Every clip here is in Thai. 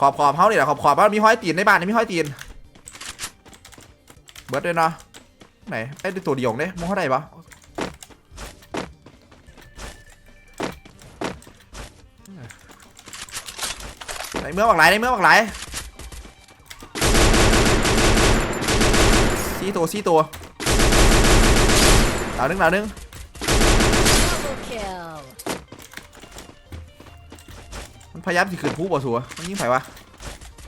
ขอบขอบเขาเนี่ยขอบขอบมันมีห้อยตีนในบ้านนี่มีห้อยตีน เบิร์ดด้วยเนาะไหนไอ้ตัวเดียวเนี่ยมองเขาได้ปะในเมื่อบักไหลในเมื่อบักไหลสี่ตัวสี่ตัวดาวนึงดาวนึง พยายามที่ขืนผู้บ่สัวมันยิงไผวะ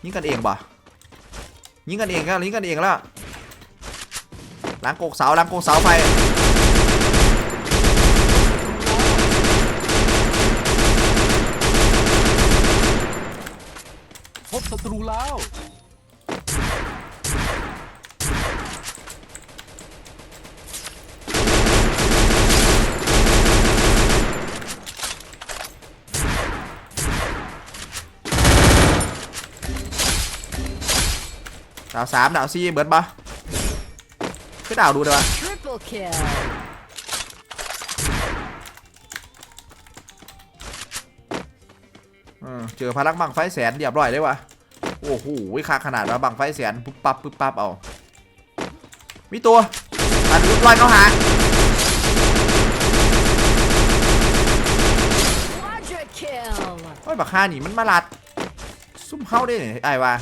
ยิงกันเองบ่ยิงกันเองแล้วยิงกันเองแล้วหล้างโกกเสาหล้างโกกเสาไฟพบศัตรูแล้ว ดาวสามดาวสี่เบิร์ดบ่คือดาวดูได้ปะ Triple kill. เออเจอพลังบังไฟแสนเรียบร้อยเลยวะโอ้โหค่าขนาดว่าบังไฟแสนปุ๊บปั๊บปุ๊บปั๊บเอา มีตัวอันนี้ลอยเข้าหา Quadra kill. โอ้ยบักฆ่านี่มันมาลัด ซุ่มเข้าได้เนี่ยไอ้ว่า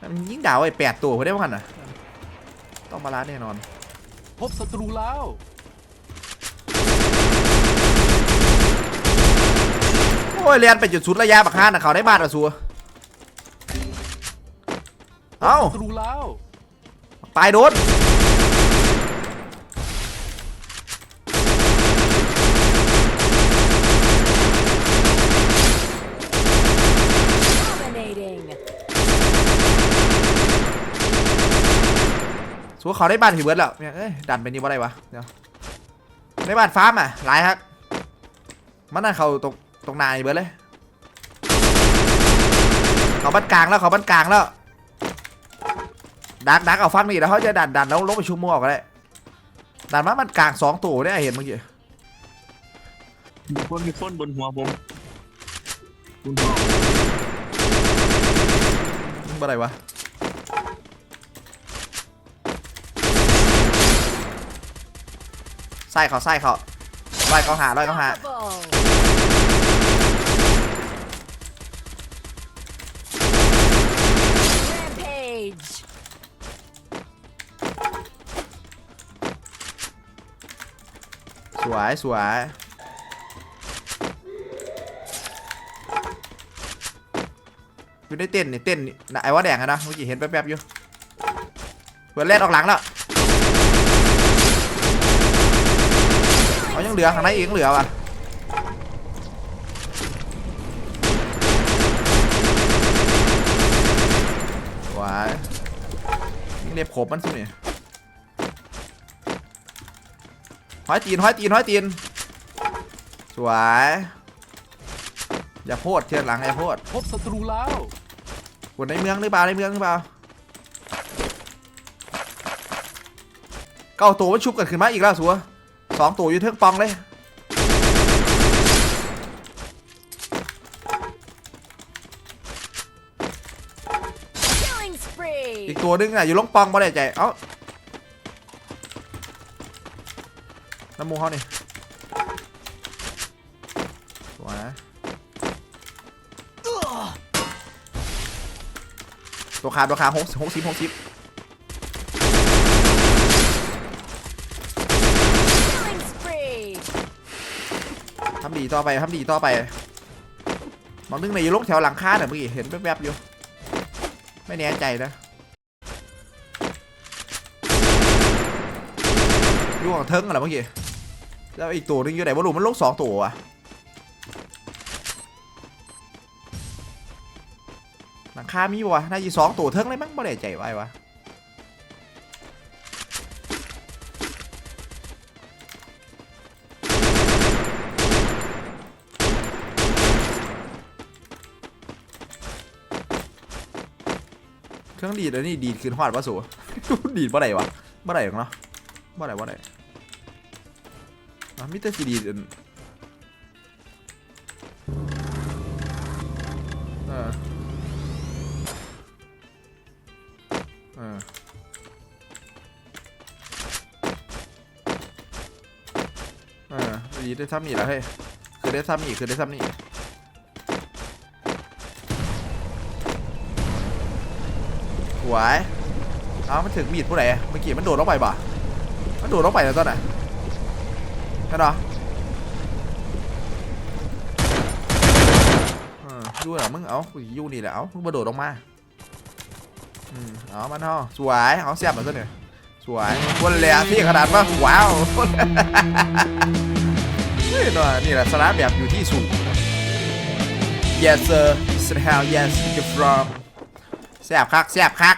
มันยิงดาวไอ้แปดตัวเขาได้บ้างน่ะ ต้องมาลัดแน่นอน พบศัตรูแล้ว โอ้ยเรียนไปจุดสุดระยะบักฆ่าน่ะเขาได้บาดอะสัวเอ้าศัตรูแล้ว ตายโดน สัวเขาได้บ้านผีเบิร์ดแล้วเนี่ยเอ้ยดันไปนี่ว่าไรวะเดี๋ยวได้บ้านฟาร์มอะหลายครับมันน่าเขาตรงตรงนายเบิร์ดเลย เขาบ้านกลางแล้วเขาบ้านกลางแล้วดักดักเอาฟังนี่แล้วเขาจะดันดันแล้วลงไปชุมมัวก็ได้ดันมามันกลางสองตัวได้เห็นเมื่อกี้มีคนมีคนบนหัวผมบนหัวมึงบ่ไรวะ ไส้เขาไส้เขาลอยเขาหาลอยเขาหา Double. Rampage. สวยสวยอยู่ในเต้นนี่เต้นนี่นะไอ้ว่าแดงอะนะเมื่อกี้เห็นแป๊บๆอยู่เปิดเล่นออกหลังแล้ว เอายังเหลือข้างในอีกยังเหลือว่ะสวยนี่เรียบขบมันสิเนี่ยห้อยตีนห้อยตีนห้อยตีนสวย อย่าโพดเทียนหลังอย่าโพดพบศัตรูแล้วกดในเมืองหรือเปล่าในเมืองหรือเปล่าเก้าตัวมันชุบกันขึ้นมาอีกแล้วสัว สองตัวอยู่เทิงปองเลยอีกตัวนึงอะอยู่ลงปองบ่ได้ใจเอ้าน้ำมูเขานี่สวยตัวขาดตัวขาหกหกสิบหกสิบำดีต่อไปทำดีต่อไปมองนึงในยู่ลงแถวหลังคาเนี่ยเมื่อกี้เห็นแวบๆอยู่ ไม่แน่ใจนะยู่ของเทิงกันเหรอเมื่อกี้แล้วอีกตัวนึงอยู่ไหนวะลูกมันลงสองตัวอะหลังคามีวะน่าจะสองตัวเทิงเลยมั้งไม่แน่ใจไว้วะ เครื่องดีดอันนี้ดีดคืนหอดปะสูดีดเมื่อไหร่วะเมื่อไหร่ของเนาะเมื่อไหร่เมื่อไหร่มิเตอร์ซีดีดเออเออเออดีได้ซ้ำนี่แล้วเฮ้ยคือได้ซ้ำนี่คือได้ซ้ำนี่ วย เอามันถึงมีดผู้ใดเมื่อกี้มันโดดลงไปบ่มันโดดลงไปแล้วตอนไหนนั่นเหรอเออดูเหรอมึง เอายูนี่แหละเอามึงมาโดดลงมาอืมเอามันเอสวย เอาเสียบมาซะหน่อยสวยคนเลยอะพี่ขนาดว่าว้าวเฮ้ยหน่อยนี่แหละสาระแบบอยู่ที่สูง yes sir this is how yes you from แซ่บคักแซ่บคัก